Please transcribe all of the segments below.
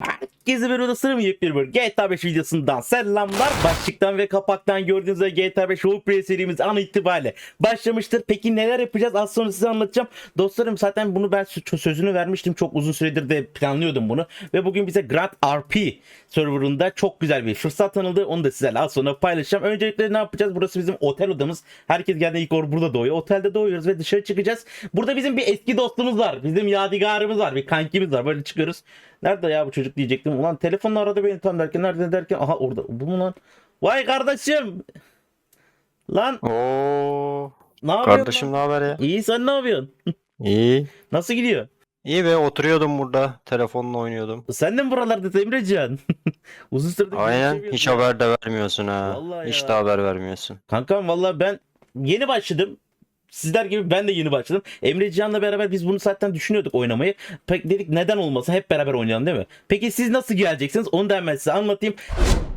Bye. Herkese bir odasını yepyeni bir GTA 5 videosundan selamlar. Başlıktan ve kapaktan gördüğünüz üzere GTA 5 Roleplay serimiz an itibariyle başlamıştır. Peki neler yapacağız az sonra size anlatacağım. Dostlarım zaten bunu ben sö- sözünü vermiştim. Çok uzun süredir de planlıyordum bunu. Ve bugün bize Grand RP serverında çok güzel bir fırsat tanıldı. Onu da sizlerle az sonra paylaşacağım. Öncelikle ne yapacağız? Burası bizim otel odamız. Herkes geldi ilk or burada doğuyor. Otelde doğuyoruz ve dışarı çıkacağız. Burada bizim bir eski dostumuz var. Bizim yadigarımız var. Bir kankimiz var. Böyle çıkıyoruz. Nerede ya bu çocuk diyecektim. Ulan telefonla aradı beni tam derken nerede derken aha orada. Bu mu lan? Vay kardeşim. Lan Oo, ne yapıyorsun? kardeşim ne haber ya? İyi sen ne yapıyorsun? İyi. Nasıl gidiyor? İyi be oturuyordum burada telefonla oynuyordum. Sen de mi buralarda Emrecan? Uzun süredir Aynen görüşemiyoruz hiç ya. haber de vermiyorsun ha. Vallahi Hiç ya. de haber vermiyorsun. Kankam valla ben yeni başladım. Sizler gibi ben de yeni başladım. Emre Cihan'la beraber biz bunu zaten düşünüyorduk oynamayı. Peki dedik neden olmasın hep beraber oynayalım değil mi? Peki siz nasıl geleceksiniz onu da hemen size anlatayım.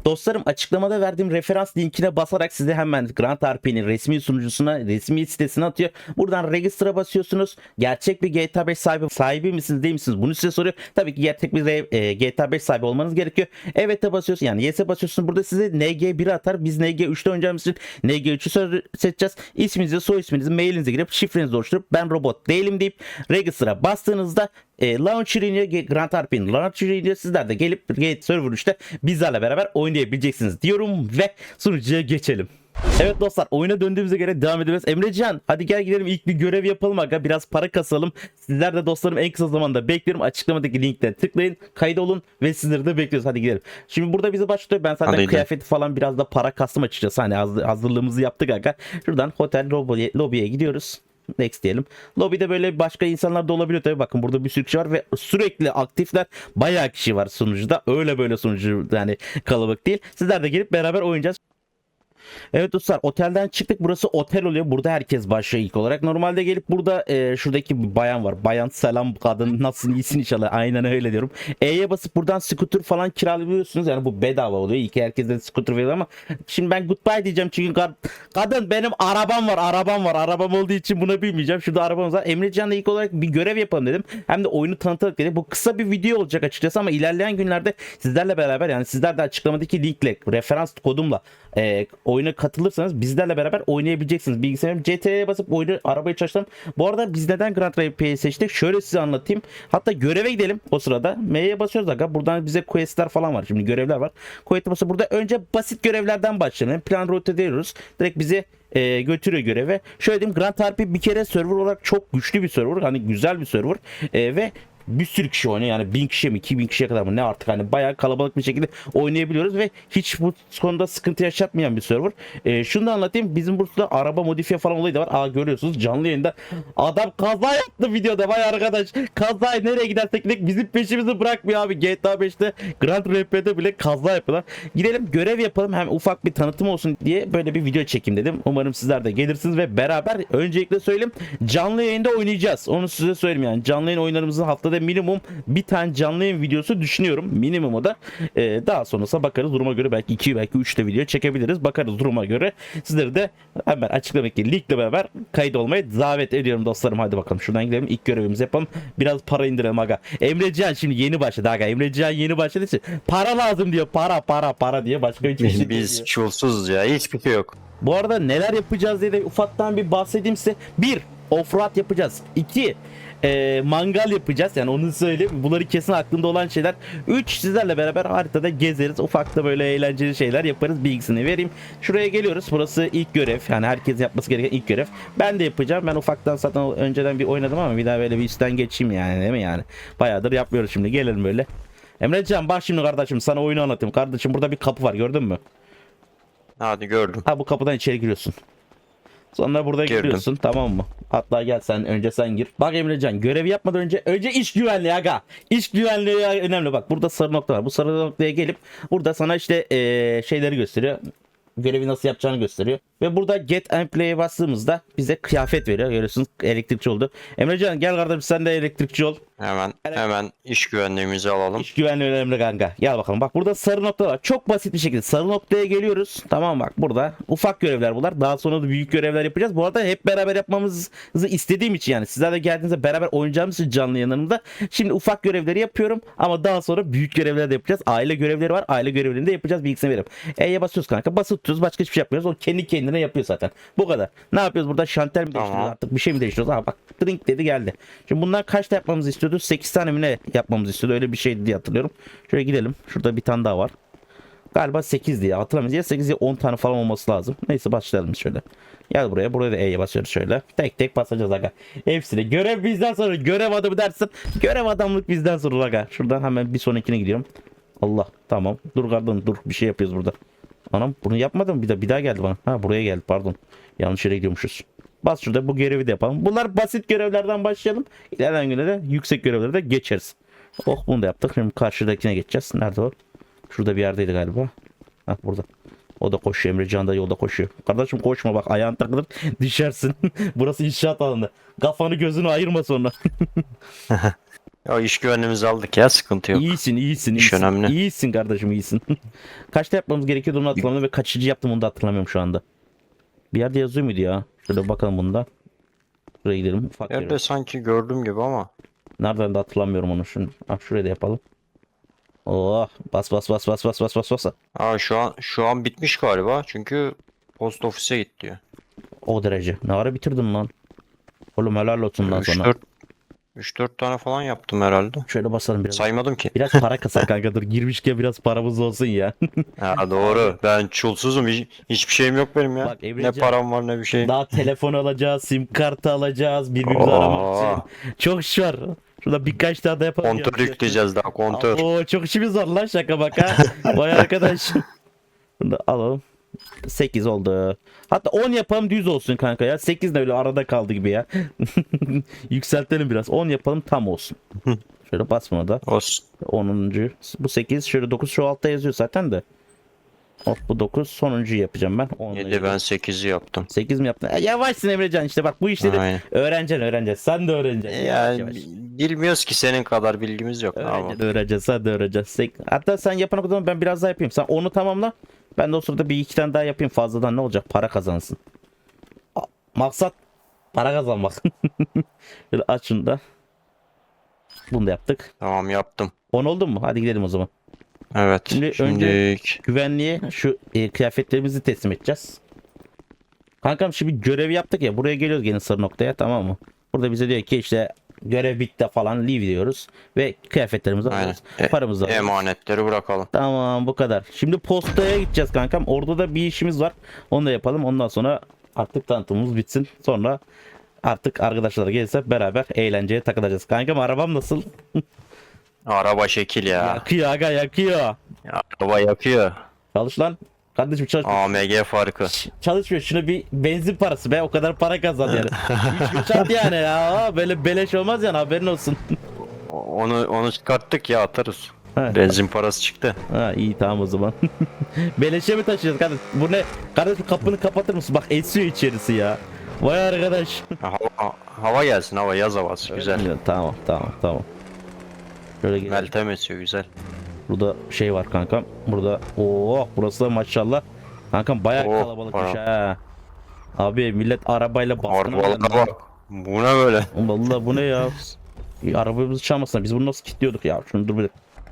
Dostlarım açıklamada verdiğim referans linkine basarak size hemen Grand RP'nin resmi sunucusuna, resmi sitesine atıyor. Buradan register'a basıyorsunuz. Gerçek bir GTA 5 sahibi, sahibi misiniz değil misiniz? Bunu size soruyor. Tabii ki gerçek bir e, GTA 5 sahibi olmanız gerekiyor. Evet'e basıyorsun yani yes'e basıyorsun. Burada size NG1 atar. Biz NG3'te oynayacağımız için NG3'ü sö- seçeceğiz. İsminizi, soy isminizi, mailinizi girip şifrenizi oluşturup ben robot değilim deyip register'a bastığınızda e, Launcher iniyor. Grand RP'nin Launcher iniyor. Sizler de gelip Gate Server 3'te bizlerle beraber oynayabileceksiniz diyorum ve sunucuya geçelim. Evet dostlar oyuna döndüğümüze göre devam ediyoruz. Emrecan hadi gel gidelim ilk bir görev yapalım aga biraz para kasalım. Sizler de dostlarım en kısa zamanda bekliyorum. Açıklamadaki linkten tıklayın kaydolun ve sizleri de bekliyoruz. Hadi gidelim. Şimdi burada bizi başlıyor. Ben zaten Hadi gidelim. kıyafeti falan biraz da para kastım açıkçası. Hani hazır- hazırlığımızı yaptık aga. Şuradan hotel lobiye gidiyoruz. Next diyelim. Lobide böyle başka insanlar da olabiliyor tabii. Bakın burada bir sürü kişi var ve sürekli aktifler. Bayağı kişi var sunucuda. Öyle böyle sunucu yani kalabalık değil. Sizler de gelip beraber oynayacağız. Evet dostlar otelden çıktık. Burası otel oluyor. Burada herkes başlıyor ilk olarak. Normalde gelip burada e, şuradaki bir bayan var. Bayan selam kadın nasılsın iyisin inşallah. Aynen öyle diyorum. E'ye basıp buradan scooter falan kiralayabiliyorsunuz. Yani bu bedava oluyor. İlk herkese scooter veriyor ama şimdi ben goodbye diyeceğim çünkü kad- kadın benim arabam var arabam var. Arabam olduğu için buna bilmeyeceğim. Şurada arabamız var. Emrecan'la ilk olarak bir görev yapalım dedim. Hem de oyunu tanıtarak dedim. Bu kısa bir video olacak açıkçası ama ilerleyen günlerde sizlerle beraber yani sizler de açıklamadaki linkle referans kodumla e, oyuna katılırsanız bizlerle beraber oynayabileceksiniz. Bilgisayarım CTRL'ye basıp oyunu arabayı çalıştım. Bu arada biz neden Grand RP'yi seçtik? Şöyle size anlatayım. Hatta göreve gidelim o sırada. M'ye basıyoruz aga. Buradan bize questler falan var. Şimdi görevler var. Quest'e basıp burada önce basit görevlerden başlayalım. Plan route diyoruz. Direkt bizi e, götürüyor göreve. Şöyle diyeyim Grand RP bir kere server olarak çok güçlü bir server. Hani güzel bir server. E, ve bir sürü kişi oynuyor yani bin kişiye mi 2000 kişiye kadar mı ne artık hani bayağı kalabalık bir şekilde oynayabiliyoruz ve hiç bu konuda sıkıntı yaşatmayan bir server. Ee, şunu da anlatayım bizim burada araba modifiye falan olayı da var. Aa görüyorsunuz canlı yayında adam kaza yaptı videoda vay arkadaş kazayı nereye gidersek gidelim bizim peşimizi bırakmıyor abi GTA 5'te Grand RP'de bile kaza yapıyorlar. Gidelim görev yapalım hem ufak bir tanıtım olsun diye böyle bir video çekeyim dedim. Umarım sizler de gelirsiniz ve beraber öncelikle söyleyeyim canlı yayında oynayacağız. Onu size söyleyeyim yani canlı yayın oyunlarımızın haftada minimum bir tane canlı yayın videosu düşünüyorum. Minimum o da. Ee, daha sonrasında bakarız duruma göre belki 2 belki 3 de video çekebiliriz. Bakarız duruma göre. Sizleri de hemen açıklamadaki linkle beraber kayıt olmaya davet ediyorum dostlarım. Hadi bakalım şuradan gidelim. ilk görevimizi yapalım. Biraz para indirelim aga. Emrecan şimdi yeni başladı aga. Emrecan yeni başladı için para lazım diyor. Para para para diye başka hiçbir şey Biz çulsuz ya hiçbir şey yok. Bu arada neler yapacağız diye de ufaktan bir bahsedeyim size. Bir, offroad yapacağız. İki, e, mangal yapacağız. Yani onu söyleyeyim. Bunları kesin aklımda olan şeyler. Üç, sizlerle beraber haritada gezeriz. Ufak da böyle eğlenceli şeyler yaparız. Bilgisini vereyim. Şuraya geliyoruz. Burası ilk görev. Yani herkes yapması gereken ilk görev. Ben de yapacağım. Ben ufaktan zaten önceden bir oynadım ama bir daha böyle bir üstten geçeyim yani değil mi yani? Bayağıdır yapmıyoruz şimdi. Gelelim böyle. Emrecan bak şimdi kardeşim sana oyunu anlatayım. Kardeşim burada bir kapı var gördün mü? Hadi gördüm. Ha bu kapıdan içeri giriyorsun. Sonra burada Girdim. giriyorsun tamam mı? Hatta gel sen önce sen gir. Bak Emrecan görevi yapmadan önce önce iş güvenliği aga. İş güvenliği önemli bak burada sarı nokta var. Bu sarı noktaya gelip burada sana işte eee, şeyleri gösteriyor. Görevi nasıl yapacağını gösteriyor. Ve burada get and play'e bastığımızda bize kıyafet veriyor. Görüyorsunuz elektrikçi oldu. Emrecan gel kardeşim sen de elektrikçi ol. Hemen Evet. hemen iş güvenliğimizi alalım. İş güvenliği önemli kanka. Gel bakalım. Bak burada sarı nokta var. Çok basit bir şekilde sarı noktaya geliyoruz. Tamam bak burada ufak görevler bunlar. Daha sonra da büyük görevler yapacağız. Bu arada hep beraber yapmamızı istediğim için yani sizler de geldiğinizde beraber oynayacağımız için canlı yanımda. Şimdi ufak görevleri yapıyorum ama daha sonra büyük görevler de yapacağız. Aile görevleri var. Aile görevlerini de yapacağız. Bilgisini veririm. E'ye basıyoruz kanka. Basıp tutuyoruz. Başka hiçbir şey yapmıyoruz. O kendi kendine yapıyor zaten. Bu kadar. Ne yapıyoruz burada? Şantel mi değiştiriyoruz Tamam. artık? Bir şey mi değiştiriyoruz? Aa bak drink dedi geldi. Şimdi bundan kaç da yapmamızı istiyordu? 8 tane mi ne yapmamızı istiyordu? Öyle bir şeydi diye hatırlıyorum. Şöyle gidelim. Şurada bir tane daha var. Galiba 8 diye hatırlamıyorum. Ya 8 ya 10 tane falan olması lazım. Neyse başlayalım şöyle. Gel buraya. Buraya da E'ye basıyoruz şöyle. Tek tek basacağız aga. Hepsine. Görev bizden sonra. Görev adamı dersin. Görev adamlık bizden sonra aga. Şuradan hemen bir sonrakine gidiyorum. Allah tamam. Dur kardeşim dur. Bir şey yapıyoruz burada. Anam bunu yapmadım. Bir daha, bir daha geldi bana. Ha buraya geldi pardon. Yanlış yere gidiyormuşuz. Bas şurada bu görevi de yapalım. Bunlar basit görevlerden başlayalım. İlerleyen günde de yüksek görevlere de geçeriz. Oh bunu da yaptık. Şimdi karşıdakine geçeceğiz. Nerede o? Şurada bir yerdeydi galiba. Ha burada. O da koşuyor Emre Can da yolda koşuyor. Kardeşim koşma bak ayağın takılır düşersin. Burası inşaat alanı. Kafanı gözünü ayırma sonra. Ya iş güvenliğimizi aldık ya sıkıntı yok. İyisin iyisin İş iyisin. önemli. İyisin kardeşim iyisin. Kaçta yapmamız gerekiyordu onu hatırlamıyorum ve kaçıncı yaptım onu da hatırlamıyorum şu anda. Bir yerde yazıyor muydu ya? Şöyle bakalım bunda. Şuraya gidelim. Ufak Yerde görev. sanki gördüm gibi ama. Nereden de hatırlamıyorum onu. Şunu, ah, şuraya da yapalım. Oh bas bas bas bas bas bas bas bas. Aa şu an şu an bitmiş galiba. Çünkü post ofise git diyor. O derece. Ne ara bitirdin lan? Oğlum helal olsun bundan sonra. 3-4 3-4 tane falan yaptım herhalde. Şöyle basalım biraz. Saymadım ki. Biraz para kasak kanka dur. Girmişken biraz paramız olsun ya. Ha doğru. Ben çulsuzum. Hiç, hiçbir şeyim yok benim ya. Bak ne Emrecan- param var ne bir şey. Daha telefon alacağız, sim kartı alacağız, birbirimizi aramak için. Çok iş var. Şurada birkaç tane de yapalım. Kontör yükleyeceğiz daha kontör. Oo çok işimiz var lan şaka baka. Vay arkadaş. Bunu da alalım. 8 oldu. Hatta 10 yapalım düz olsun kanka ya. 8 de öyle arada kaldı gibi ya. Yükseltelim biraz. 10 yapalım tam olsun. Şöyle basma da. Olsun. 10. Bu 8 şöyle 9 şu altta yazıyor zaten de. Of bu 9 sonuncuyu yapacağım ben. 10 7 ben 8'i yaptım. 8 mi yaptın? E, yavaşsın Emrecan işte bak bu işleri Aynen. öğreneceksin öğreneceksin. Sen de öğreneceksin. Yani yavaş. bilmiyoruz ki senin kadar bilgimiz yok. Ne? Öğreneceksin, öğreneceksin, sen de öğreneceksin. Sek- Hatta sen yapana kadar ben biraz daha yapayım. Sen onu tamamla. Ben de o sırada bir iki tane daha yapayım fazladan ne olacak? Para kazansın. A- Maksat para kazanmak. Böyle aç şunu da. Bunu da yaptık. Tamam yaptım. 10 oldu mu? Hadi gidelim o zaman. Evet. Şimdi Şimdi, önce- Güvenliğe şu e, kıyafetlerimizi teslim edeceğiz. Kankam şimdi görevi yaptık ya. Buraya geliyoruz gene sarı noktaya tamam mı? Burada bize diyor ki işte görev bitti falan leave diyoruz. Ve kıyafetlerimizi Aynen. alıyoruz. E- Paramızı alıyoruz. emanetleri bırakalım. Tamam bu kadar. Şimdi postaya gideceğiz kankam. Orada da bir işimiz var. Onu da yapalım. Ondan sonra artık tanıtımımız bitsin. Sonra artık arkadaşlar gelirse beraber eğlenceye takılacağız. Kankam arabam nasıl? Araba şekil ya. Yakıyor aga yakıyor. Araba yakıyor. Çalış lan. Kardeşim çalış. AMG farkı. Ş- Çalışmıyor. Şuna bir benzin parası be. O kadar para kazan yani. Üç gün çat yani ya. Böyle beleş olmaz yani haberin olsun. Onu onu çıkarttık ya atarız. Ha. Benzin parası çıktı. Ha iyi tamam o zaman. Beleşe mi taşıyacağız kardeş? Bu ne? Kardeşim kapını kapatır mısın? Bak esiyor içerisi ya. Vay arkadaş. Hava, hava gelsin hava yaz havası güzel. Tamam tamam tamam. Şöyle gel. Meltem esiyor güzel. Burada şey var kankam. Burada Oo burası da maşallah. Kankam bayağı Oh, kalabalıkmış ha. Abi millet arabayla baskına geldi. Bu ne böyle? Vallahi bu ne ya? Arabamızı çalmasınlar. Biz bunu nasıl kilitliyorduk ya? Şunu dur bir.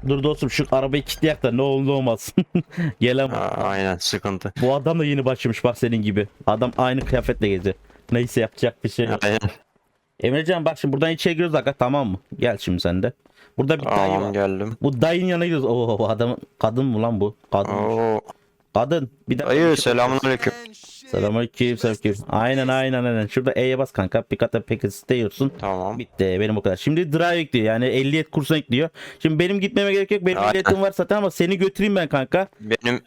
Dur dostum şu arabayı kilitleyek de ne olur ne olmaz. Gelen Ha, aynen sıkıntı. bu adam da yeni başlamış bak senin gibi. Adam aynı kıyafetle geziyor. Neyse yapacak bir şey yok. Aynen. Emrecan bak şimdi buradan içeri giriyoruz dakika tamam mı? Gel şimdi sen de. Burada bir dayı Tamam var. geldim. Bu dayının yanına gidiyoruz. Oo adam kadın mı lan bu? Kadın. Oo. Kadın. Bir dakika. Dayı selamünaleyküm. Selamünaleyküm. Selamünaleyküm. Aynen aynen aynen. Şurada E'ye bas kanka. Pikata package diyorsun. Tamam. Bitti benim o kadar. Şimdi drive ekliyor yani ehliyet kursuna ekliyor. Şimdi benim gitmeme gerek yok. Benim ehliyetim var zaten ama seni götüreyim ben kanka. Benim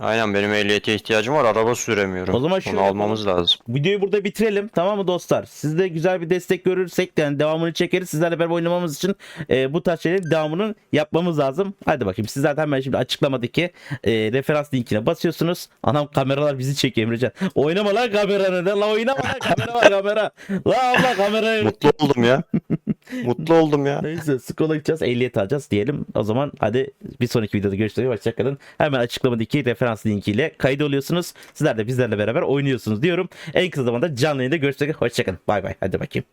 Aynen benim ehliyete ihtiyacım var. Araba süremiyorum. O zaman şöyle almamız lazım. Videoyu burada bitirelim tamam mı dostlar? Siz de güzel bir destek görürsek yani devamını çekeriz. Sizlerle beraber oynamamız için e, bu tarz şeylerin devamını yapmamız lazım. Hadi bakayım siz zaten ben şimdi açıklamadaki e, referans linkine basıyorsunuz. Anam kameralar bizi çekiyor Emrecan. Oynama lan kameranı la oynama lan kamera var kamera. La abla kamerayı. Mutlu oldum ya. Mutlu oldum ya. Neyse skola gideceğiz ehliyet alacağız diyelim. O zaman hadi bir sonraki videoda görüşürüz. Hoşçakalın. Hemen açıklamadaki referans linkiyle kayıt oluyorsunuz. Sizler de bizlerle beraber oynuyorsunuz diyorum. En kısa zamanda canlı yayında görüşmek üzere. Hoşçakalın. Bay bay. Hadi bakayım.